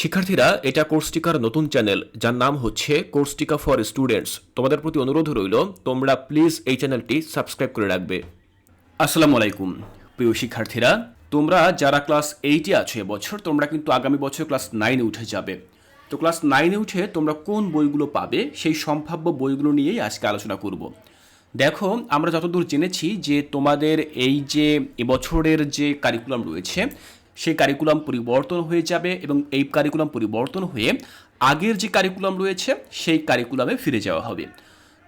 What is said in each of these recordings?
শিক্ষার্থীরা এটা কোর্সটিকার নতুন চ্যানেল যার নাম হচ্ছে কোর্সটিকা ফর স্টুডেন্টস তোমাদের প্রতি অনুরোধ রইল, তোমরা প্লিজ এই চ্যানেলটি সাবস্ক্রাইব করে রাখবে। আসসালামু আলাইকুম। প্রিয় শিক্ষার্থীরা, তোমরা যারা ক্লাস এইটে আছো এবছর, তোমরা কিন্তু আগামী বছর ক্লাস নাইনে উঠে যাবে। তো ক্লাস নাইনে উঠে তোমরা কোন বইগুলো পাবে, সেই সম্ভাব্য বইগুলো নিয়েই আজকে আলোচনা করব। দেখো, আমরা যতদূর জেনেছি যে তোমাদের এই যে এবছরের যে কারিকুলাম রয়েছে সেই কারিকুলাম পরিবর্তন হয়ে যাবে এবং এই কারিকুলাম পরিবর্তন হয়ে আগের যে কারিকুলাম রয়েছে, সেই কারিকুলামে ফিরে যাওয়া হবে।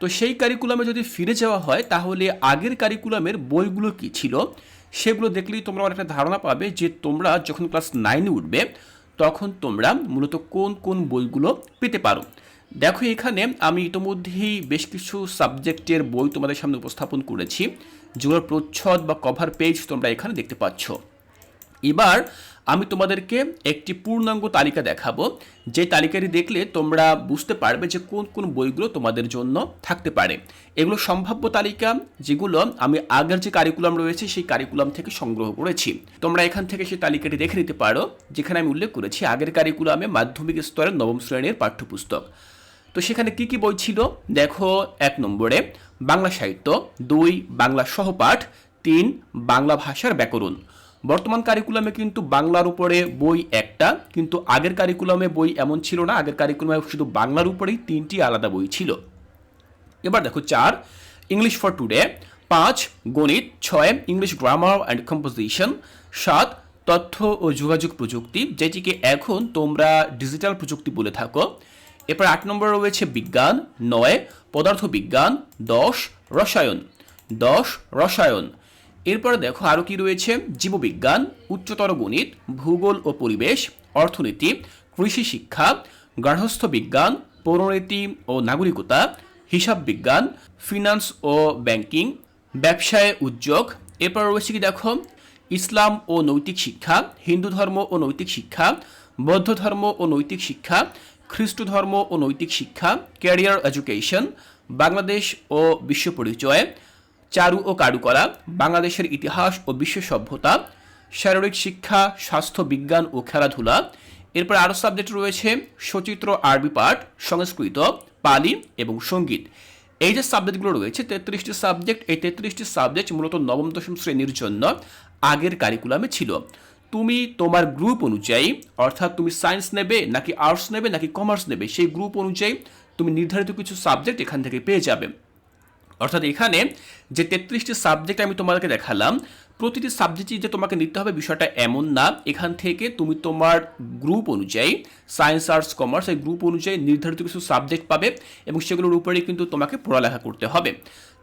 তো সেই কারিকুলামে যদি ফিরে যাওয়া হয়, তাহলে আগের কারিকুলামের বইগুলো কি ছিল? সেগুলো দেখলেই তোমরা অনেকটা ধারণা পাবে যে তোমরা যখন ক্লাস নাইনে উঠবে, তখন তোমরা মূলত কোন কোন বইগুলো পেতে পারো। দেখো এখানে আমি ইতোমধ্যেই বেশ কিছু সাবজেক্টের বই তোমাদের সামনে উপস্থাপন করেছি, যেগুলোর প্রচ্ছদ বা কভার পেজ তোমরা এখানে দেখতে পাচ্ছ। এবার আমি তোমাদেরকে একটি পূর্ণাঙ্গ তালিকা দেখাবো। যে তালিকাটি দেখলে তোমরা বুঝতে পারবে যে কোন কোন বইগুলো তোমাদের জন্য থাকতে পারে। এগুলো সম্ভাব্য তালিকা, যেগুলো আমি আগের যে কারিকুলাম রয়েছে সেই কারিকুলাম থেকে সংগ্রহ করেছি। তোমরা এখান থেকে সেই তালিকাটি দেখে নিতে পারো, যেখানে আমি উল্লেখ করেছি আগের কারিকুলামে মাধ্যমিক স্তরের নবম শ্রেণির পাঠ্যপুস্তক। তো সেখানে কি কি বই ছিল? দেখো, এক নম্বরে বাংলা সাহিত্য, দুই বাংলা সহপাঠ, তিন বাংলা ভাষার ব্যাকরণ। বর্তমান কারিকুলামে কিন্তু বাংলার উপরে বই একটা, কিন্তু আগের কারিকুলামে বই এমন ছিল না। আগের কারিকুলামে শুধু বাংলার উপরেই তিনটি আলাদা বই ছিল। এবার দেখো চার ইংলিশ ফর টুডে পাঁচ, গণিত, ছয় ইংলিশ গ্রামার অ্যান্ড কম্পোজিশন সাত, তথ্য ও যোগাযোগ প্রযুক্তি, যেটিকে এখন তোমরা ডিজিটাল প্রযুক্তি বলে থাকো। এরপর আট নম্বর রয়েছে বিজ্ঞান, নয়, পদার্থবিজ্ঞান, দশ, রসায়ন। দশ, রসায়ন। এরপরে দেখো আরও কি রয়েছে? জীববিজ্ঞান, উচ্চতর গণিত, ভূগোল ও পরিবেশ, অর্থনীতি, কৃষি শিক্ষা গার্হস্থ্য বিজ্ঞান, পৌরনীতি ও নাগরিকতা, হিসাব বিজ্ঞান, ফিনান্স ও ব্যাংকিং, ব্যবসায় উদ্যোগ। এরপর রয়েছে কি দেখো? ইসলাম ও নৈতিক শিক্ষা, হিন্দু ধর্ম ও নৈতিক শিক্ষা, বৌদ্ধ ধর্ম ও নৈতিক শিক্ষা, খ্রিস্ট ধর্ম ও নৈতিক শিক্ষা, ক্যারিয়ার এডুকেশন, বাংলাদেশ ও বিশ্ব পরিচয় চারু ও কারুকলা, বাংলাদেশের ইতিহাস ও বিশ্ব সভ্যতা, শারীরিক শিক্ষা, স্বাস্থ্য বিজ্ঞান ও খেলাধুলা। এরপর আরও সাবজেক্ট রয়েছে, সচিত্র, আরবি পাঠ, সংস্কৃত, পালি এবং সংগীত। এই যে সাবজেক্টগুলো রয়েছে, তেত্রিশটি সাবজেক্ট এই তেত্রিশটি সাবজেক্ট মূলত নবম, দশম শ্রেণির জন্য আগের কারিকুলামে ছিল। তুমি তোমার গ্রুপ অনুযায়ী, অর্থাৎ তুমি সায়েন্স নেবে নাকি আর্টস নেবে নাকি কমার্স নেবে, সেই গ্রুপ অনুযায়ী তুমি নির্ধারিত কিছু সাবজেক্ট এখান থেকে পেয়ে যাবে। অর্থাৎ এখানে যে তেত্রিশটি সাবজেক্ট আমি তোমাদেরকে দেখালাম, প্রতিটি সাবজেক্টই যে তোমাকে নিতে হবে বিষয়টা এমন না। এখান থেকে তুমি তোমার গ্রুপ অনুযায়ী সায়েন্স আর্টস কমার্স এই গ্রুপ অনুযায়ী নির্ধারিত কিছু সাবজেক্ট পাবে এবং সেগুলোর উপরেই কিন্তু তোমাকে পড়ালেখা করতে হবে।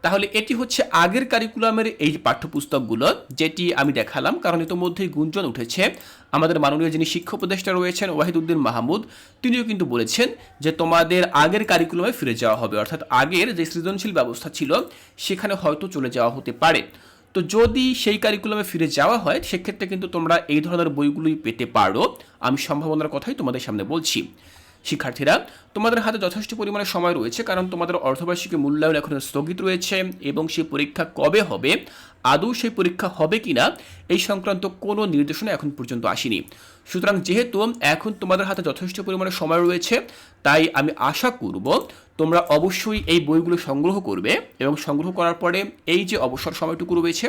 তাহলে এটি হচ্ছে আগের কারিকুলামের এই পাঠ্যপুস্তকগুলো, যেটি আমি দেখালাম, কারণ ইতোমধ্যেই গুঞ্জন উঠেছে। আমাদের মাননীয় যিনি শিক্ষা উপদেষ্টা রয়েছেন, ওয়াহিদুদ্দিন মাহমুদ, তিনিও কিন্তু বলেছেন যে তোমাদের আগের কারিকুলামে ফিরে যাওয়া হবে। অর্থাৎ আগের যে সৃজনশীল ব্যবস্থা ছিল, সেখানে হয়তো চলে যাওয়া হতে পারে। তো যদি সেই কারিকুলামে ফিরে যাওয়া হয়, সেক্ষেত্রে কিন্তু তোমরা এই ধরনের বইগুলোই পেতে পারো। আমি সম্ভাবনার কথাই তোমাদের সামনে বলছি। শিক্ষার্থীরা, তোমাদের হাতে যথেষ্ট পরিমাণে সময় রয়েছে কারণ তোমাদের অর্ধবার্ষিকী মূল্যায়ন এখন স্থগিত রয়েছে এবং সেই পরীক্ষা কবে হবে, আদৌ সেই পরীক্ষা হবে কিনা, এই সংক্রান্ত কোনো নির্দেশনা এখন পর্যন্ত আসেনি। সুতরাং যেহেতু এখন তোমাদের হাতে যথেষ্ট পরিমাণে সময় রয়েছে, তাই আমি আশা করব তোমরা অবশ্যই এই বইগুলো সংগ্রহ করবে এবং সংগ্রহ করার পরে এই যে অবসর সময়টুকু রয়েছে,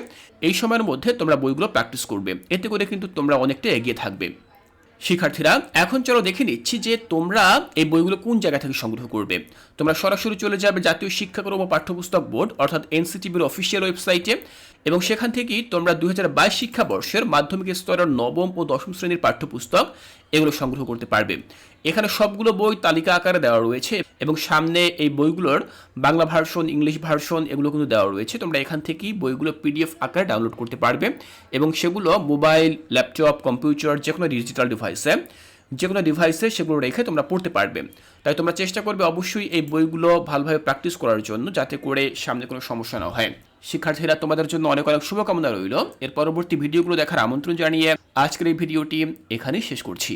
এই সময়ের মধ্যে তোমরা বইগুলো প্র্যাকটিস করবে। এতে করে কিন্তু তোমরা অনেকটা এগিয়ে থাকবে। শিক্ষার্থীরা, এখন চলো দেখে নিচ্ছি যে তোমরা এই বইগুলো কোন জায়গা থেকে সংগ্রহ করবে। তোমরা সরাসরি চলে যাবে জাতীয় শিক্ষাক্রম ও পাঠ্যপুস্তক বোর্ড, অর্থাৎ এনসিটিভির অফিসিয়াল ওয়েবসাইটে এবং সেখান থেকেই তোমরা দুই হাজার বাইশ শিক্ষাবর্ষের মাধ্যমিক স্তরের নবম ও দশম শ্রেণির পাঠ্যপুস্তক এগুলো সংগ্রহ করতে পারবে। এখানে সবগুলো বই তালিকা আকারে দেওয়া রয়েছে এবং সামনে এই বইগুলোর বাংলা ভার্সন, ইংলিশ ভার্সন এগুলো কিন্তু দেওয়া রয়েছে। তোমরা এখান থেকেই বইগুলো পিডিএফ আকারে ডাউনলোড করতে পারবে এবং সেগুলো মোবাইল, ল্যাপটপ, কম্পিউটার যে কোনো ডিজিটাল ডিভাইসে যে কোনো ডিভাইসে সেগুলো রেখে তোমরা পড়তে পারবে। তাই তোমরা চেষ্টা করবে অবশ্যই এই বইগুলো ভালোভাবে প্র্যাকটিস করার জন্য যাতে করে সামনে কোনো সমস্যা না হয়। শিক্ষার্থীরা, তোমাদের জন্য অনেক অনেক শুভকামনা রইল। এর পরবর্তী ভিডিওগুলো দেখার আমন্ত্রণ জানিয়ে আজকের এই ভিডিওটি এখানেই শেষ করছি।